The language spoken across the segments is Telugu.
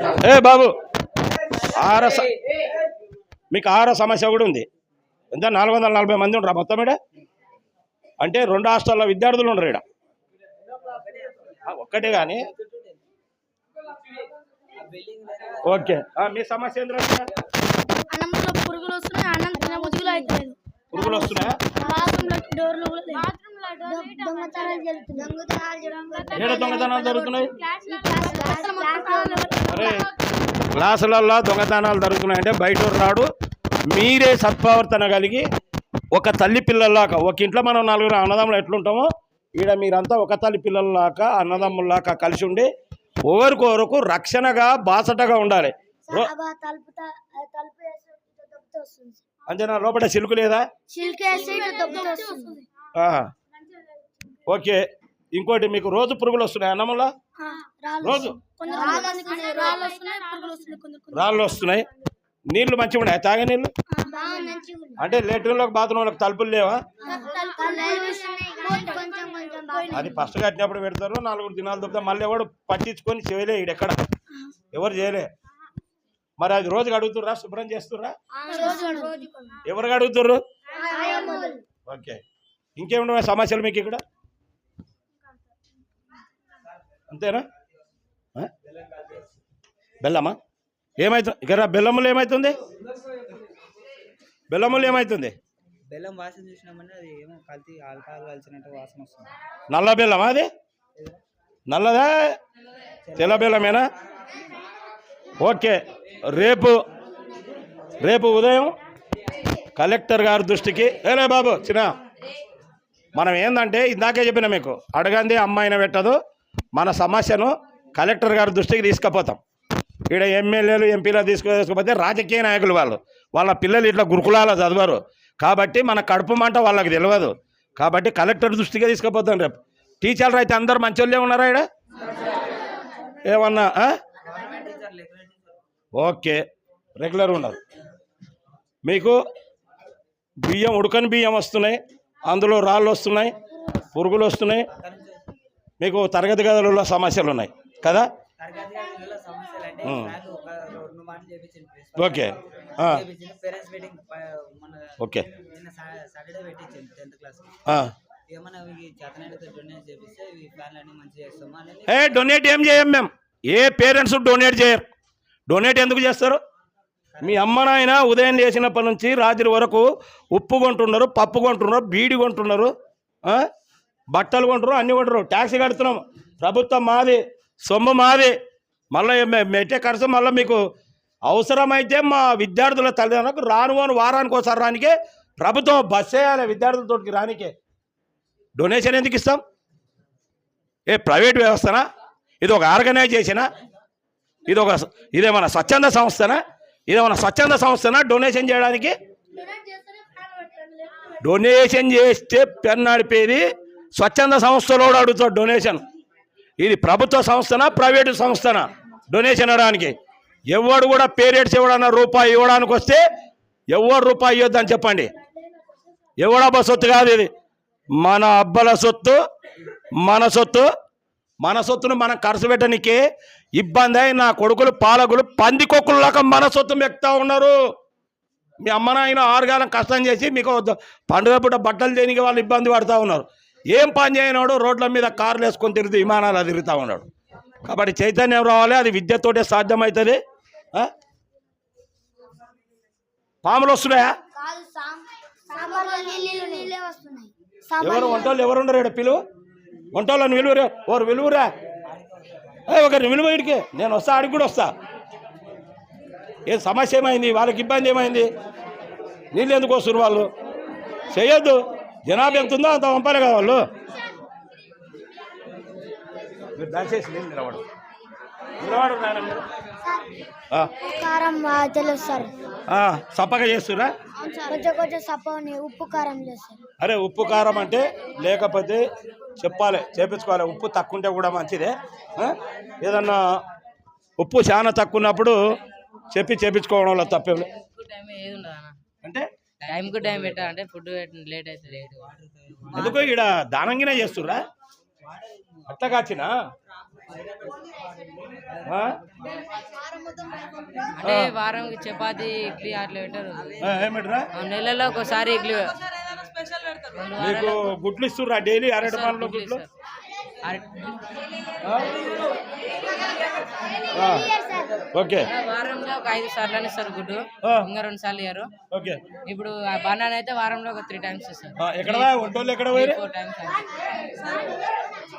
ఏ బాబు ఆహార స- మీకు ఆహార సమస్య కూడా ఉంది. ఎంత? నాలుగు వందల నలభై మంది ఉండరా మొత్తం ఈడ? అంటే రెండు హాస్టల్లో విద్యార్థులు ఉండరు ఆ, ఒక్కటే కానీ ఓకే. మీ సమస్య పురుగులు వస్తున్నాయి పురుగులు వస్తున్నాయా? దొంగతనాలు జరుగుతున్నాయి. దొంగతనాలు ఏడ దొంగతనాలు జరుగుతున్నాయి? క్లాసులలో దొంగతనాలు జరుగుతున్నాయంటే బయట రాడు మీరే సత్ప్రవర్తన కలిగి ఒక తల్లి పిల్లల్లాక ఒక ఇంట్లో మనం నలుగురు అన్నదమ్ములు ఎట్లుంటామో ఈడ మీరంతా ఒక తల్లి పిల్లల్లాక అన్నదమ్ముల్లాక కలిసి ఉండి ఒకరికొరకు రక్షణగా బాసటగా ఉండాలి. అంతేనా లోపల సిలుకు లేదా సిల్క్ వేసి ఇట్లా దొబ్బుతూ వస్తుంది ఆ. ఓకే. ఇంకోటి మీకు రోజు పురుగులు వస్తున్నాయి అన్నములా ఆ, రాళ్ళు రోజు? కొందరు రాళ్ళు వస్తున్నాయి రాళ్ళు వస్తున్నాయి పురుగులు వస్తున్నాయి కొందరు కొందరు రాళ్ళు వస్తున్నాయి. నీళ్ళు మంచిగా ఉన్నాయి? తాగే నీళ్ళు ఉంది. అంటే లెట్రిన్లోకి బాత్రూంలోకి తలుపులు లేవా? తలుపులు వస్తున్నాయి, కొంచెం కొంచెం బాగా అది ఫస్ట్ కట్టినప్పుడు పెడతారు నాలుగు దినాలు దొబ్బుతా మళ్ళీ ఎవడు పట్టించుకొని చేయలే ఈడెక్కడ ఎవరు చేయలే? మరి అది రోజు అడుగుతుర్రా శుభ్రం చేస్తుర్రా? రోజు రోజు ఎవరు అడుగుతుర్రు? ఓకే. ఇంకేముండే సమస్యలు మీకు ఇక్కడ? అంతేనా? బెల్లమా? ఏమవుతుంది ఇక్కడ బెల్లములు ఏమవుతుంది బెల్లములు ఏమవుతుంది బెల్లం వాసన చూసినామంటే అది ఏమో కల్తీ ఆల్కహాల్ కలిసినట్టు వాసన వస్తుంది. నల్ల బెల్లమా అది? నల్లదా? తెల్ల బెల్లమేనా? ఓకే రేపు రేపు ఉదయం కలెక్టర్ గారి దృష్టికి ఏలే బాబు చిన్న. మనం ఏంటంటే ఇందాకే చెప్పిన మీకు అడగంది అమ్మాయిన పెట్టదు మన సమస్యను కలెక్టర్ గారి దృష్టికి తీసుకుపోతాం. ఇక్కడ ఎమ్మెల్యేలు ఎంపీలు తీసుకుపోతే రాజకీయ నాయకులు వాళ్ళు. వాళ్ళ పిల్లలు ఇట్లా గురుకులాల చదవరు. కాబట్టి మన కడుపు మంట వాళ్ళకి తెలియదు కాబట్టి కలెక్టర్ దృష్టికి తీసుకుపోతాం రేపు. టీచర్లు అయితే అందరు మంచోళ్ళే ఉన్నారా ఇక్కడ ఏమన్నా ఓకే. రెగ్యులర్ ఉండదు మీకు బియ్యం ఉడకని బియ్యం వస్తున్నాయి. అందులో రాళ్ళు వస్తున్నాయి. పురుగులు వస్తున్నాయి. మీకు తరగతి గదులలో సమస్యలు ఉన్నాయి కదా ఓకే. ఓకే. ఏ డొనేట్ ఏం చేయం మేము ఏ పేరెంట్స్ డొనేట్ చేయరు. డొనేట్ ఎందుకు చేస్తారు? మీ అమ్మ నాయన ఉదయం లేచినప్పటి నుంచి రాత్రి వరకు ఉప్పు కొంటున్నారు పప్పు కొంటున్నారు బీడి కొంటున్నారు? బట్టలు కొంటున్నారు అన్ని కొంటున్నారు ట్యాక్సీ కడుతున్నాం. ప్రభుత్వం మాది సొమ్ము మాది. మళ్ళీ మెట్టే ఖర్చు మళ్ళీ మీకు అవసరమైతే మా విద్యార్థుల తల్లిదండ్రులకు రాను అని వారానికి ఒకసారి రానికే ప్రభుత్వం బస్ వేయాలి విద్యార్థులతోటికి రానికే. డొనేషన్ ఎందుకు ఇస్తాం? ఏ ప్రైవేట్ వ్యవస్థనా? ఇది ఒక ఆర్గనైజేషనా? ఇది ఒక ఇదేమన్నా స్వచ్ఛంద సంస్థనా? ఇదేమన్నా స్వచ్ఛంద సంస్థనా డొనేషన్ చేయడానికి? డొనేషన్ చేస్తే పెన్ నడిపేది స్వచ్ఛంద సంస్థలో అడుగుతాడు డొనేషన్. ఇది ప్రభుత్వ సంస్థనా ప్రైవేటు సంస్థనా? డొనేషన్ ఇవ్వడానికి ఎవడు కూడా పేరెట్స్ ఎవడన్నా రూపాయి ఇవ్వడానికి వస్తే ఎవడు రూపాయి ఇవ్వద్దని చెప్పండి. ఎవడబ్బ సొత్తు కాదు ఇది. మన అబ్బల సొత్తు మన సొత్తు మన సొత్తును మనం ఖర్చు పెట్టడానికి ఇబ్బంది అయి నా కొడుకులు పాలకులు పందికొక్కులాగా మన సొత్తు మెక్తా ఉన్నారు. మీ అమ్మ నాయన ఆరుగాలం కష్టం చేసి మీకు పండుగ పూట బట్టలు దేనికి వాళ్ళు ఇబ్బంది పడుతూ ఉన్నారు. ఏం పని చేయనాడు రోడ్ల మీద కార్లు వేసుకొని తిరుగుతూ విమానాలు తిరుగుతూ ఉన్నాడు. కాబట్టి చైతన్యం రావాలి అది విద్యతోటే సాధ్యమవుతుంది? పాములు వస్తున్నాయా? ఎవరు వంటోళ్ళు ఎవరు ఉండరు ఇక్కడ పిలువు? వంటోళ్ళని విలువరే ఓరు విలువరా? ఒకరిని విలువ ఇడికి. నేను వస్తా ఆడికి కూడా వస్తా. ఏం సమస్య ఏమైంది? వాళ్ళకి ఇబ్బంది ఏమైంది? నీళ్ళు ఎందుకు వస్తారు వాళ్ళు? చేయొద్దు. జనాభా ఎంత ఉందో అంత పంపాలి కదా వాళ్ళు. మీరు దయచేసి నీళ్ళు నిలబడు నిలబడు కారం తెలుసు సార్. ఆ, సప్పగా చేస్తురా కొంచెం కొంచెం ఉప్పు కారం చేస్తారు. అరే ఉప్పు కారం అంటే లేకపోతే చెప్పాలి చేపించుకోవాలి. ఉప్పు తక్కువ ఉంటే కూడా మంచిదే? ఏదన్నా ఉప్పు చాలా తక్కువ ఉన్నప్పుడు చెప్పి తప్పేం ఏది ఉండదు అన్న. అంటే టైం కు టైం పెట్టా అంటే ఫుడ్ లేట్ అయితే లేట్. ఎందుకో ఇక్కడ దానంగినే చేస్తుర్రా? అట్లా కాచినా? అంటే వారంకి చపాతి ఇడ్లీ అట్లా పెట్టారు. ఆ, ఏమిట్రా ఆ, నెలలో ఒకసారి ఇడ్లీ మీకు గుడ్లు ఇస్తుర్రా డైలీ అరటి పండ్లు గుడ్లు ఓకే. వారంలో ఒక ఐదు సార్లు అని ఇస్తారు గుడ్డు. ఇంకా రెండు సార్లు ఇయ్యారు. ఓకే. ఇప్పుడు ఆ బనానా అయితే వారంలో ఒక త్రీ టైమ్స్ ఇస్తారు ఆ, ఎక్కడ ఒంటోళ్ళు ఎక్కడ పోయి ఫోర్ టైమ్స్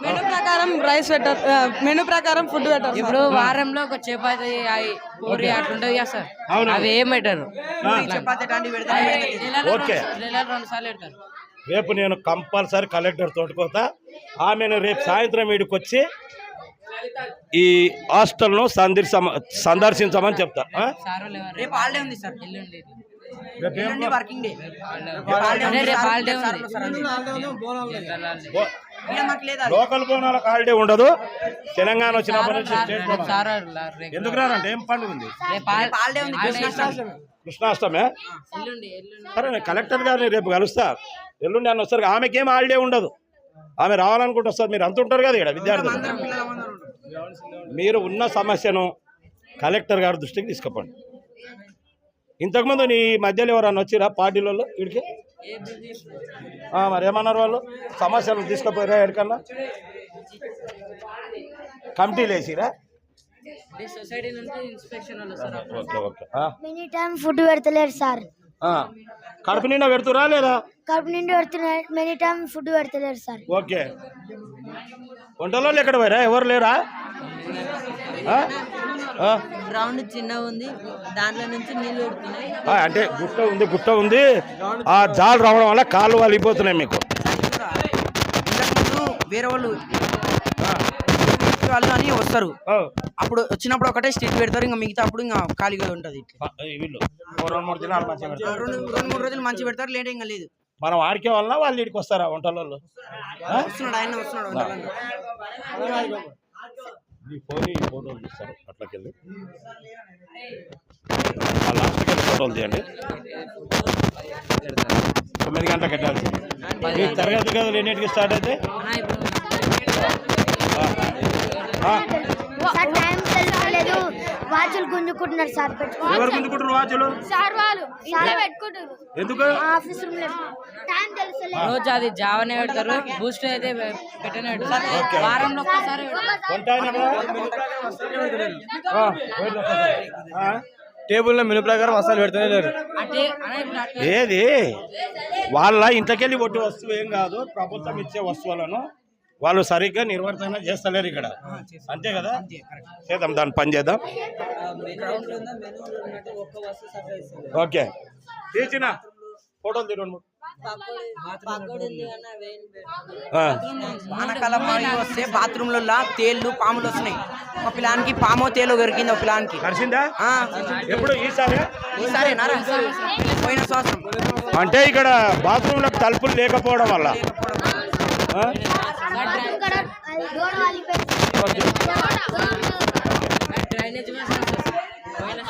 మెనూ ప్రకారం రైస్ పెట్టారు. మెనూ ప్రకారం ఫుడ్ పెట్టారు ఇప్పుడు వారంలో ఒక చపాతి అవి పూరి అట్లుంటది కదా సార్. అవును. అవి ఏం పెట్టారు. చపాతి రెండు సార్లు పెడతారు. రేపు నేను కంపల్సరీ కలెక్టర్ తోటికోతా ఆమెను రేపు సాయంత్రం వీడికి వచ్చి ఈ హాస్టల్ను సందర్శమ సందర్శించమని చెప్తా లోకల్ బోనాలకు హాలిడే ఉండదు తెలంగాణ వచ్చినప్పటి నుంచి రేపు ఎందుకు రానంటే ఏం పండుగ ఉంది కృష్ణాష్టమి సరే కలెక్టర్ గారిని రేపు కలుస్తా ఎల్లుండి అని వస్తారు. ఆమెకేం హాలిడే ఉండదు. ఆమె రావాలనుకుంటే వస్తారు. మీరు అంత ఉంటారు కదా ఇక్కడ విద్యార్థులు. మీరు ఉన్న సమస్యను కలెక్టర్ గారి దృష్టికి తీసుకుపోండి. ఇంతకుముందు నీ మధ్యలో ఎవరన్నా వచ్చిరా పార్టీలలో వీడికి? ఆ, మరి ఏమన్నారు వాళ్ళు? సమస్యలు తీసుకుపోయారా ఎక్కడికన్నా? కమిటీలు వేసిరా? అంటే సొసైటీ నుంచి ఇన్స్పెక్షన్ వాళ్ళు వస్తారు. Okay okay. ఆ, మెనీ టైం ఫుడ్ పెడతలేరు సార్. కడుపు నిండా పెడుతురా లేదా? కడుపు నిండి పెడుతున్నారు మెనీ టైం ఫుడ్ పెడతలేరు సార్. ఓకే. వంటలో ఎక్కడ పోయారా? ఎవరు లేరా? ఆ? ఆ? గ్రౌండ్ చిన్నగా ఉంది. దాంట్లో నుంచి నీళ్ళు పెడుతున్నాయి ఆ, అంటే గుట్ట ఉంది గుట్ట ఉంది. ఆ జాలు రావడం వల్ల కాళ్ళు వాలిపోతున్నాయి మీకు. వేరే వాళ్ళు వాళ్ళు అని వస్తారు. అప్పుడు వచ్చినప్పుడు ఒకటే స్ట్రీట్ పెడతారు ఇంకా మిగతా అప్పుడు ఇంకా ఖాళీగా ఉంటుంది వీళ్ళు. రెండు మూడు రోజులు మంచి పెడతారు లేట్ ఇంకా లేదు మనం ఆడికే వల్ల వాళ్ళు ఇక్కడికి వస్తారా వంటలలో వస్తున్నాడు ఆయన వస్తున్నాడు ఉండాలని. ఈ ఫోన్ ఈ ఫోటోలు తీస్తారు అట్లకెళ్ళి. ఆ లాస్ట్కి వెళ్ళి ఫోటోలు తీయండి. తొమ్మిది గంటలకు కట్టాల్సింది. తరగతి గదులు ఎన్నింటికి స్టార్ట్ అయితే సార్ టైం తెలుసుకోలేదు వాచులు గుంజుకుంటున్నారు సార్ ఎవరు గుంజుకుంటారు వాచులు? సార్ వాళ్ళు పెట్టుకుంటారు ఎందుకు? ఆఫీస్ రూమ్లో టైం రోజు అది జావనే పెడతారు బూస్ట్ అయితే పెట్టనే పెడతారు వారంలో ఒక్కసారి వెళ్ళు? టేబుల్లో మెను ప్రకారం మసాలా పెడుతూనే లేరు. ఏది? వాళ్ళ ఇంట్లోకెళ్ళి కొట్టే వస్తువు ఏం కాదు. ప్రభుత్వం ఇచ్చే వస్తువులను వాళ్ళు సరిగ్గా నిర్వర్తన చేస్తలేరు ఇక్కడ. అంతే కదా? చేద్దాం దాన్ని పని చేద్దాం. ఓకే. తీసిన ఫోటోలు తీరు వానాకాలం మళ్ళీ వస్తే బాత్రూమ్లలో తేళ్ళు పాములు వస్తున్నాయి. ఒక పిలానికి పామో తేలో దొరికింది ఒక పిలానికి ఎప్పుడు? ఈసారి? పోయిన సంవత్సరం. అంటే ఇక్కడ బాత్రూంలకు తలుపులు లేకపోవడం వల్ల. అది డోర్ వాలిపోయింది ఓకే. డ్రైనేజ్ వ్యవస్థ వస్తుంది. పోయిన